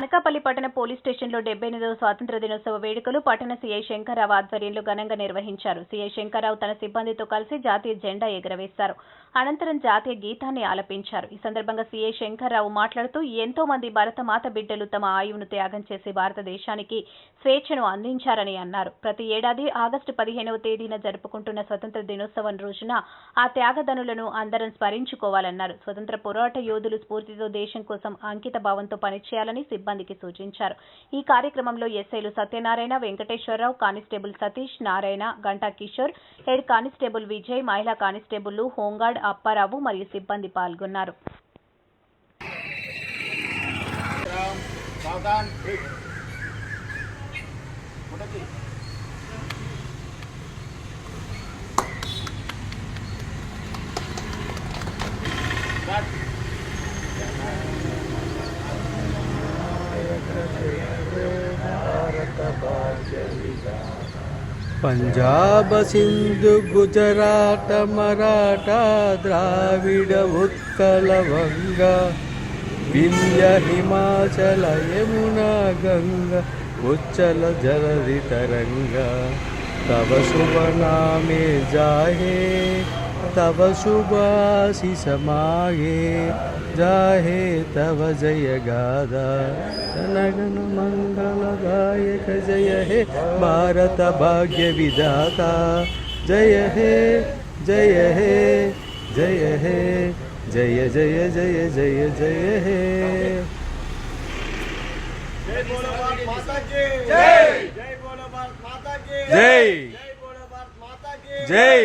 అనకాపల్లి పట్టణ పోలీస్ స్టేషన్లో డెబ్బై ఎనిమిదవ స్వాతంత్ర దినోత్సవ వేడుకలు పట్టణ సీఐ శంకర్రావు ఆధ్వర్యంలో ఘనంగా నిర్వహించారు. సీఐ శంకర్రావు తన సిబ్బందితో కలిసి జాతీయ జెండా ఎగురవేశారు. అనంతరం జాతీయ గీతాన్ని ఆలపించారు. ఈ సందర్భంగా సీఐ శంకర్రావు మాట్లాడుతూ ఎంతో మంది భరతమాత బిడ్డలు తమ ఆయువును త్యాగం చేసి భారతదేశానికి స్వేచ్ఛను అందించారని అన్నారు. ప్రతి ఏడాది ఆగస్టు పదిహేనవ తేదీన జరుపుకుంటున్న స్వతంత్ర దినోత్సవం రోజున ఆ త్యాగధనులను అందరం స్మరించుకోవాలన్నారు. స్వతంత్ర పోరాట యోధులు స్ఫూర్తితో దేశం కోసం అంకిత భావంతో పనిచేయాలని సిబ్బందికి సూచించారు. ఈ కార్యక్రమంలో ఎస్ఐలు Satyanarayana Venkateswara Rao constable Satish Narayana Ganta Kishore head constable Vijay మహిళా కానిస్టేబుల్ హోంగార్డ్ అప్పారావు మరియు సిబ్బంది పాల్గొన్నారు. राम పంజాబ సింధు గుజరాత మరాఠ ద్రావిడ ఉత్కల వంగ వింధ్య హిమాచల యమునా గంగ ఉచ్చల జలధి తరంగ. తవ శుభ నామే జాహే तव शुभासि समागे जाहे तव जय गादा। गायक जय हे भारत भाग्य विदाता जय हे जय हे जय हे जय जय जय जय जय हे। जय जय। जय।